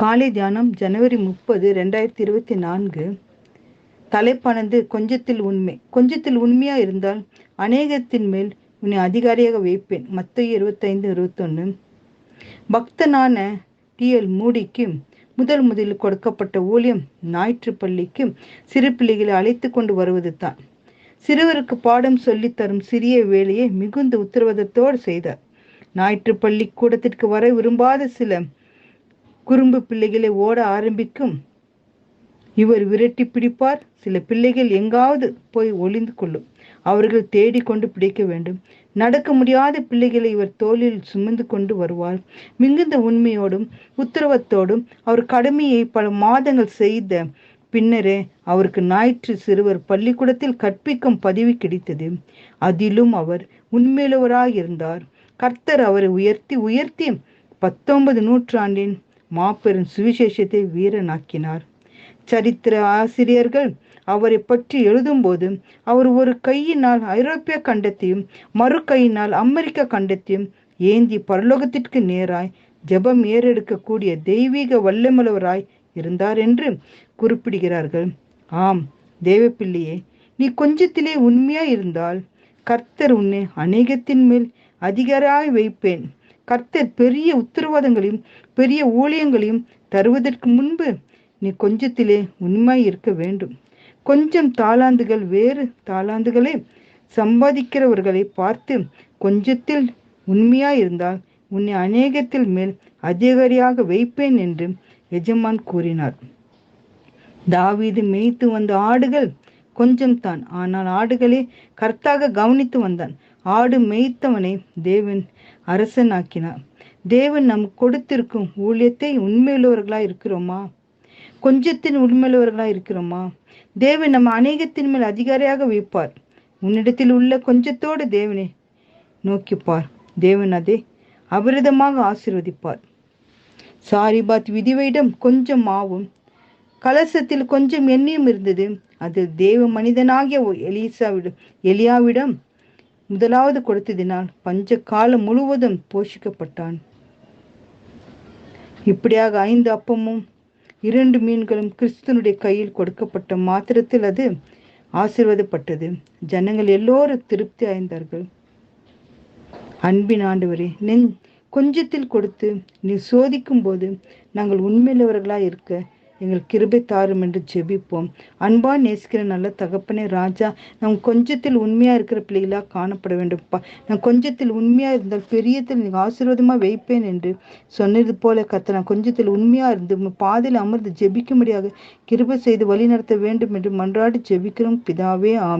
காலை தியானம் ஜனவரி முப்பது ரெண்டாயிரத்தி இருபத்தி நான்கு. தலைப்பானது கொஞ்சத்தில் உண்மை. கொஞ்சத்தில் உண்மையா இருந்தால் அநேகத்தின் மேல் உன்னை அதிகாரியாக வைப்பேன். மத்திய இருபத்தைந்து இருபத்தொன்னு. பக்தனான டிஎல் மூடிக்கு முதல் முதலில் கொடுக்கப்பட்ட ஊழியம் ஞாயிற்று பள்ளிக்கு சிறு பிள்ளைகளை அழைத்து கொண்டு வருவது தான். சிறுவருக்கு பாடம் சொல்லித் தரும் சிறிய வேலையை மிகுந்த உத்தரவாதத்தோடு செய்தார். ஞாயிற்று பள்ளி கூடத்திற்கு வர விரும்பாத சில குறும்பு பிள்ளைகளை ஓட ஆரம்பிக்கும். இவர் விரட்டி பிடிப்பார். சில பிள்ளைகள் எங்காவது போய் ஒளிந்து கொள்ளும். அவர்கள் தேடிக்கொண்டு பிடிக்க வேண்டும். நடக்க முடியாத பிள்ளைகளை இவர் தோளில் சுமந்து கொண்டு வருவார். மிகுந்த உண்மையோடும் உத்தரவத்தோடும் அவர் கடமையை பல மாதங்கள் செய்த பின்னரே அவருக்கு ஞாயிற்று சிறுவர் பள்ளிக்கூடத்தில் கற்பிக்கும் பதவி கிடைத்தது. அதிலும் அவர் உண்மையுள்ளவராயிருந்தார். கர்த்தர் அவரை உயர்த்தி உயர்த்தி பத்தொன்பது நூற்றாண்டின் மாபெரும் சுவிசேஷத்தை வீரனாக்கினார். சரித்திர ஆசிரியர்கள் அவரை பற்றி எழுதும்போது அவர் ஒரு கையினால் ஐரோப்பிய கண்டத்தையும் மறு கையினால் அமெரிக்க கண்டத்தையும் ஏந்தி பரலோகத்திற்கு நேராய் ஜெபம் ஏறெடுக்கக்கூடிய தெய்வீக வல்லமுள்ளவராய் இருந்தார் என்று குறிப்பிடுகிறார்கள். ஆம் தேவப்பிள்ளையே நீ கொஞ்சத்திலே உண்மையாய் இருந்தால் கர்த்தர் உன்னை அநேகத்தின் மேல் அதிகாராய் வைப்பேன். கர்த்தர் பெரிய உத்தரவாதங்களையும் பெரிய ஊழியங்களையும் தருவதற்கு முன்பு நீ கொஞ்சத்திலே உண்மை இருக்க வேண்டும். கொஞ்சம் தாளாந்துகள் வேறு தாளாந்துகளை. சம்பாதிக்கிறவர்களை பார்த்து கொஞ்சத்தில் உண்மையா இருந்தால் உன்னை அநேகத்தில் மேல் அதிகாரியாக வைப்பேன் என்று எஜமான் கூறினார். தாவீது மேய்த்து வந்த ஆடுகள் கொஞ்சம்தான். ஆனால் ஆடுகளை கர்த்தாக கவனித்து வந்தான். ஆடு மேய்த்தவனை தேவன் அரசனாக்கினார். தேவன் நம் கொடுத்திருக்கும் ஊழியத்தை உண்மையுள்ளவர்களா இருக்கிறோமா? கொஞ்சத்தின் உண்மையுள்ளவர்களா இருக்கிறோமா? தேவன் நம்ம அநேகத்தின் மேல் அதிகாரியாக வைப்பார். உன்னிடத்தில் உள்ள கொஞ்சத்தோடு தேவனை நோக்கிப்பார். தேவன் அதை அபிரதமாக ஆசிர்வதிப்பார். சாரிபாத் விதிவையிடம் கொஞ்சம் மாவும் கலசத்தில் கொஞ்சம் எண்ணெயும் இருந்தது. அது தேவ மனிதனாகிய எலிசாவிடம் எலியாவிடம் முதலாவது கொடுத்ததினால் பஞ்ச காலம் முழுவதும் போஷிக்கப்பட்டான். இப்படியாக ஐந்து அப்பமும் இரண்டு மீன்களும் கிறிஸ்துனுடைய கையில் கொடுக்கப்பட்ட மாத்திரத்தில் அது ஆசிர்வதப்பட்டது. ஜனங்கள் எல்லோரும் திருப்தி அடைந்தார்கள். அன்பின் ஆண்டவரே நெஞ் கொஞ்சத்தில் கொடுத்து நீ சோதிக்கும் போது நாங்கள் உண்மையிலவர்களாக இருக்க எங்கள் கிருபை தாரும் என்று ஜெபிப்போம். அன்பா நேசிக்கிற நல்ல தகப்பனே ராஜா நம் கொஞ்சத்தில் உண்மையா இருக்கிற பிள்ளைகளாக காணப்பட வேண்டும்ப்பா நான் கொஞ்சத்தில் உண்மையா இருந்தால் பெரியத்தில் நீங்கள் ஆசீர்வாதமா வைப்பேன் என்று சொன்னது போல கத்த நான் கொஞ்சத்தில் உண்மையா இருந்து பாதையில் அமர்ந்து ஜெபிக்கும்படியாக கிருபை செய்து வழி நடத்த வேண்டும் என்று மன்றாடி ஜெபிக்கிறோம். பிதாவே ஆம்